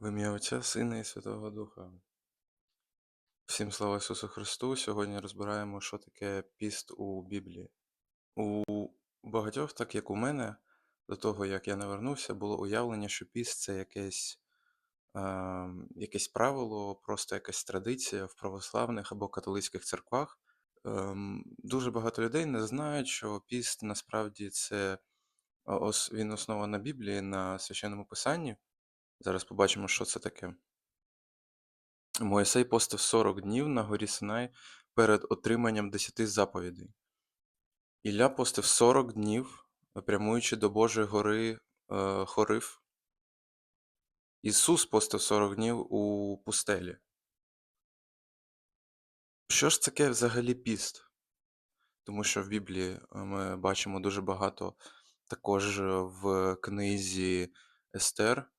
В ім'я Отця, Сина і Святого Духа. Всім слава Ісусу Христу! Сьогодні розбираємо, що таке піст у Біблії. У багатьох, так як у мене, до того як я навернувся, було уявлення, що піст це якесь, е, якесь правило, просто якась традиція в православних або католицьких церквах. Ем, дуже багато людей не знають, що піст насправді це він основа на Біблії, на священному писанні. Зараз побачимо, що це таке. Мойсей постив 40 днів на горі Синай перед отриманням 10 заповідей. Ілля постив 40 днів, прямуючи до Божої гори е, Хорив. Ісус постив 40 днів у пустелі. Що ж таке взагалі піст? Тому що в Біблії е, ми бачимо дуже багато також в книзі Естер.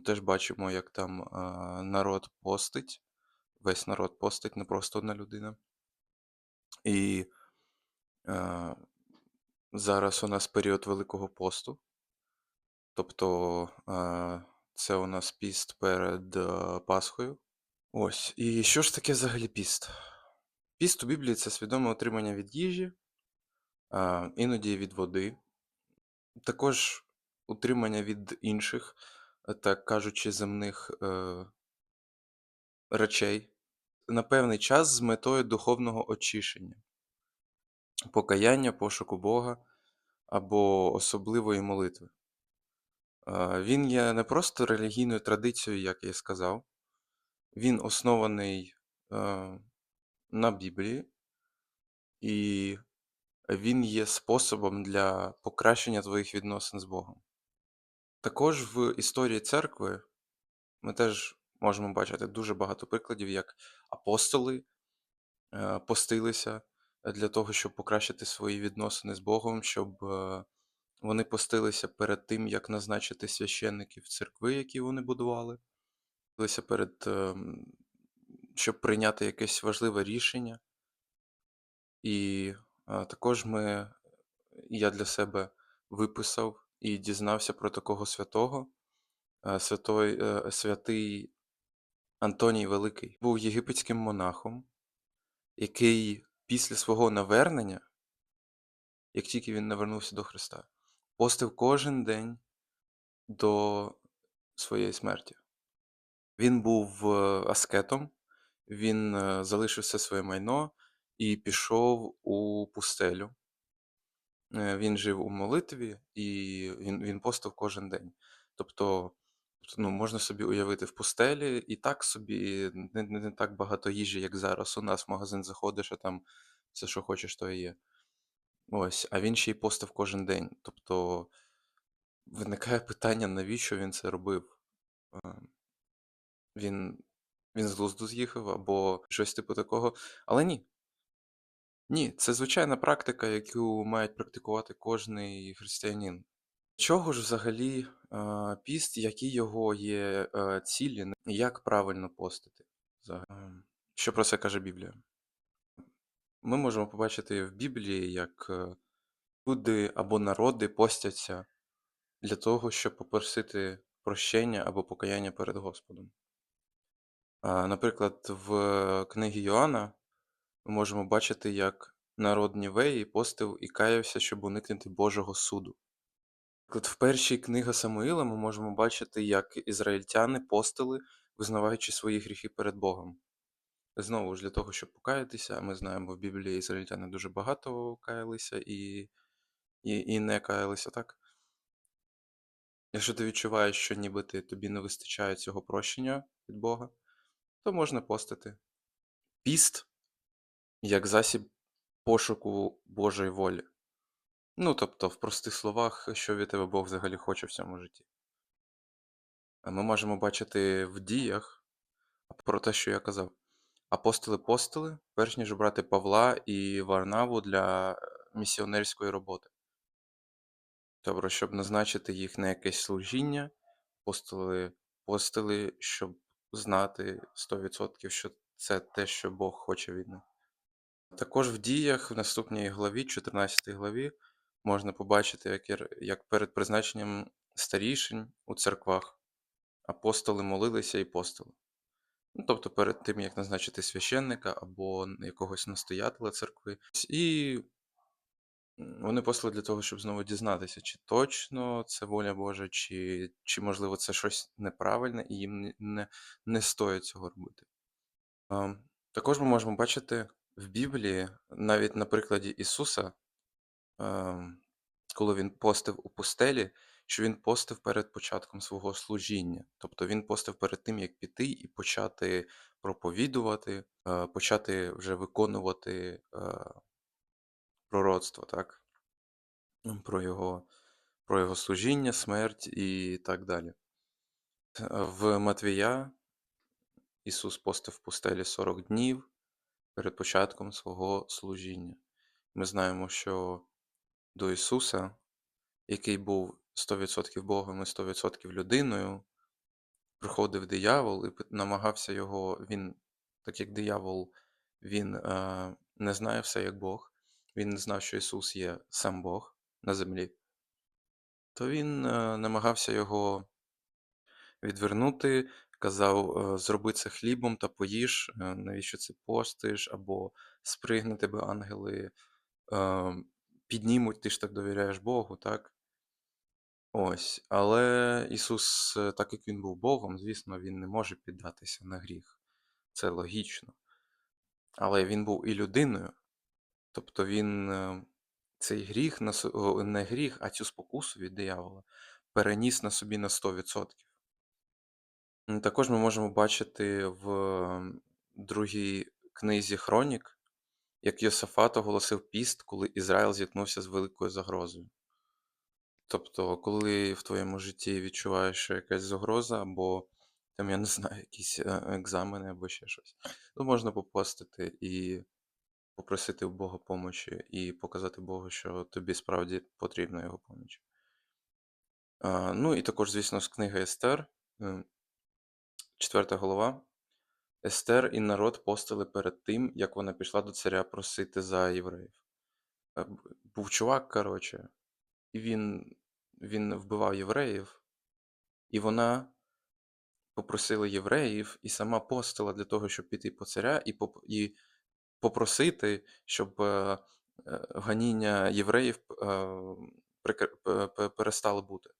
Теж бачимо, як там е, народ постить. Весь народ постить, не просто одна людина. І е, зараз у нас період Великого посту. Тобто е, це у нас піст перед е, Пасхою. Ось. І що ж таке взагалі піст? Піст у Біблії це свідоме отримання від їжі, е, іноді від води, також утримання від інших, так кажучи, земних е, речей на певний час з метою духовного очищення, покаяння, пошуку Бога або особливої молитви. Е, Він є не просто релігійною традицією, як я і сказав, він оснований е, на Біблії, і він є способом для покращення твоїх відносин з Богом. Також в історії церкви ми теж можемо бачити дуже багато прикладів, як апостоли е, постилися для того, щоб покращити свої відносини з Богом, щоб е, вони постилися перед тим, як назначити священників церкви, які вони будували, постилися перед, ем, щоб прийняти якесь важливе рішення. І е, також ми, я для себе виписав і дізнався про такого святого, е, святой, е, святий Антоній Великий. Був єгипетським монахом, який після свого навернення, як тільки він навернувся до Христа, постив кожен день до своєї смерті. Він був е, аскетом, він залишив все своє майно і пішов у пустелю. Е, Він жив у молитві і він, він постив кожен день. Тобто, ну, можна собі уявити в пустелі, і так собі не, не, не так багато їжі, як зараз. У нас в магазин заходиш, а там все, що хочеш, то і є. Ось, а він ще й постив кожен день. Тобто виникає питання, навіщо він це робив? Е, Він, він з глузду з'їхав або щось типу такого. Але ні. Ні, це звичайна практика, яку мають практикувати кожний християнин. Чого ж взагалі е, піст, які його є е, цілі, як правильно постити? Ем, Що про це каже Біблія? Ми можемо побачити в Біблії, як е, люди або народи постяться для того, щоб попросити прощення або покаяння перед Господом. Наприклад, в книгі Йоанна ми можемо бачити, як народ Нівеї постив і каявся, щоб уникнути Божого суду. Наприклад, в першій книга Самуїла ми можемо бачити, як ізраїльтяни постили, визнаваючи свої гріхи перед Богом. Знову ж для того, щоб покаятися, ми знаємо, в Біблії ізраїльтяни дуже багато каялися і, і, і не каялися, так? Якщо ти відчуваєш, що ніби ти, тобі не вистачає цього прощення від Бога, то можна постити. Піст як засіб пошуку Божої волі. Ну, тобто, в простих словах, що від тебе Бог взагалі хоче в цьому житті. А Ми можемо бачити в діях про те, що я казав. Апостоли постили, перш ніж обрати Павла і Варнаву для е, місіонерської роботи. Тобто, щоб назначити їх на якесь служіння, апостоли постили, щоб знати 100%, що це те, що Бог хоче від них. Також в діях в наступній главі, 14 главі, можна побачити, як, як перед призначенням старішин у церквах апостоли молилися і постили. Ну, тобто перед тим, як назначити священника або якогось настоятеля церкви. І вони постили для того, щоб знову дізнатися, чи точно це воля Божа, чи, чи можливо це щось неправильне, і їм не, не, стоїть цього робити. А, Також ми можемо бачити в Біблії, навіть на прикладі Ісуса, ем, коли він постив у пустелі, що він постив перед початком свого служіння. Тобто він постив перед тим, як піти і почати проповідувати, е, почати вже виконувати е, пророцтво, так? Про його, про його служіння, смерть і так далі. В Матвія Ісус постив в пустелі 40 днів перед початком свого служіння. Ми знаємо, що до Ісуса, який був 100% Богом і 100% людиною, приходив диявол і намагався його. Він, так як диявол, він е, не знає все як Бог, він не знав, що Ісус є сам Бог на землі, то він е, намагався його відвернути, казав: е, зроби це хлібом та поїж, е, навіщо це постиш, або спригне тебе ангели, е, піднімуть, ти ж так довіряєш Богу, так? Ось, але Ісус, так як Він був Богом, звісно, Він не може піддатися на гріх. Це логічно. Але Він був і людиною, тобто Він цей гріх, не гріх, а цю спокусу від диявола переніс на собі на 100%. Також ми можемо бачити в другій книзі Хронік, як Йосафат оголосив піст, коли Ізраїль зіткнувся з великою загрозою. Тобто, коли в твоєму житті відчуваєш, що якась загроза, або там, я не знаю, якісь е, екзамени або ще щось, то можна попостити і попросити у Бога помочі, і показати Богу, що тобі справді потрібна його поміч. Ну і також, звісно, з книги Естер, е, четверта голова. Естер і народ постили перед тим, як вона пішла до царя просити за євреїв. Е, Був чувак, коротше, і він, він вбивав євреїв, і вона попросила євреїв і сама постила для того, щоб піти по царя і, поп- і попросити, щоб е, е, ганіння євреїв е, прикр- пе- пе- перестало бути.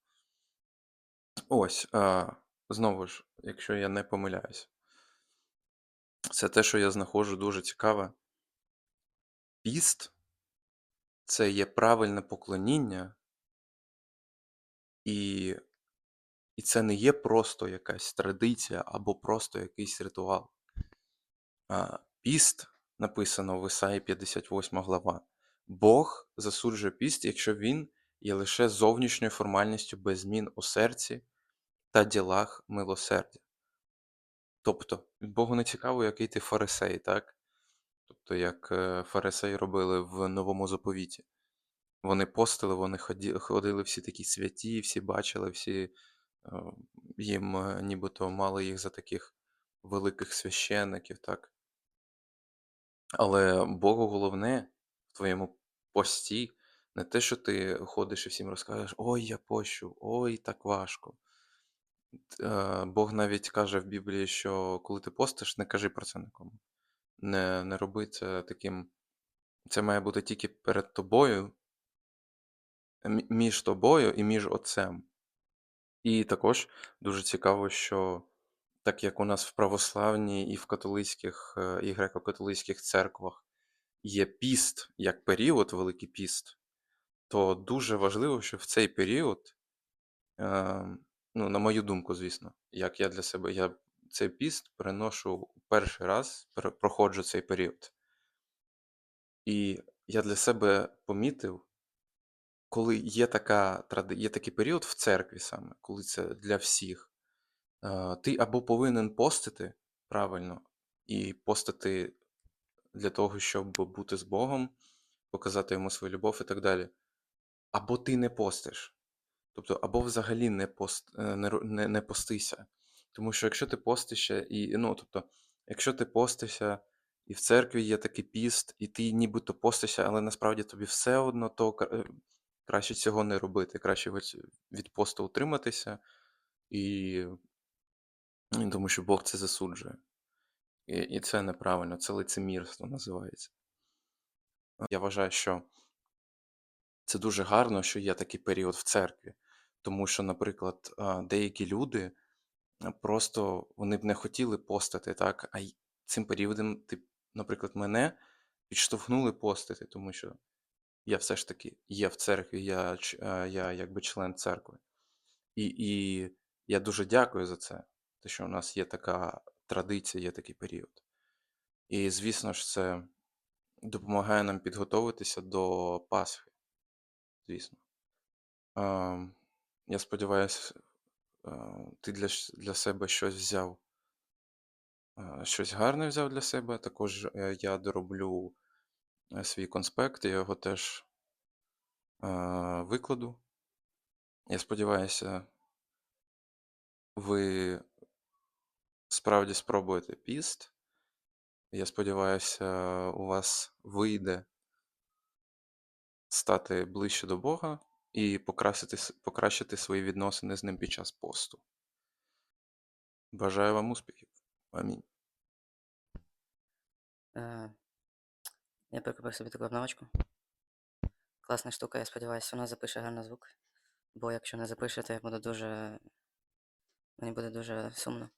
Ось, е, знову ж, якщо я не помиляюсь, це те, що я знаходжу дуже цікаве. Піст це є правильне поклоніння, і, і це не є просто якась традиція або просто якийсь ритуал. А, Піст написано в Ісаї 58 глава. Бог засуджує піст, якщо він є лише зовнішньою формальністю без змін у серці та ділах милосердя. Тобто, Богу не цікаво, який ти фарисей, так? Тобто, як е, фарисеї робили в новому заповіті. Вони постили, вони ходили всі такі святі, всі бачили, всі е, їм е, нібито мали їх за таких великих священників, так? Але Богу головне в твоєму пості не те, що ти ходиш і всім розкажеш, ой, я пощу, ой, так важко. Бог навіть каже в Біблії, що коли ти постиш, не кажи про це нікому. Не, не роби це таким. Це має бути тільки перед тобою, між тобою і між Отцем. І також дуже цікаво, що так як у нас в православній і в католицьких е, і греко-католицьких церквах є піст як період, Великий піст, то дуже важливо, що в цей період, е, ну, на мою думку, звісно, як я для себе, я цей піст переношу перший раз, проходжу цей період. І я для себе помітив, коли є така є такий період в церкві саме, коли це для всіх, ти або повинен постити правильно, і постити для того, щоб бути з Богом, показати йому свою любов і так далі. Або ти не постиш. Тобто, або взагалі не пост, е, не, не, не постися. Тому що якщо ти постишся, і, ну, тобто, якщо ти постишся, і в церкві є такий піст, і ти нібито постишся, але насправді тобі все одно, то е, краще цього не робити. Краще від, посту утриматися і М, Тому що Бог це засуджує. І, і це неправильно, це лицемірство називається. Я вважаю, що це дуже гарно, що є такий період в церкві. Тому що, наприклад, деякі люди просто вони б не хотіли постити, так? А цим періодом, ти, наприклад, мене підштовхнули постити, тому що я все ж таки є в церкві, я, я якби член церкви. І, і я дуже дякую за це, те, що у нас є така традиція, є такий період. І, звісно ж, це допомагає нам підготовитися до Пасхи, звісно. А, я сподіваюся, ти для, для себе щось взяв, щось гарне взяв для себе. Також е, я дороблю е, свій конспект, я його теж викладу. Я сподіваюся, ви справді спробуєте піст. Я сподіваюся, у вас вийде стати ближче до Бога і покрасити, покращити свої відносини з ним під час посту. Бажаю вам успіхів. Амінь. Е, Я прикупив собі таку обновочку. Класна штука, я сподіваюся, вона запише гарний звук. Бо якщо не запише, то я буду дуже. Мені буде дуже сумно.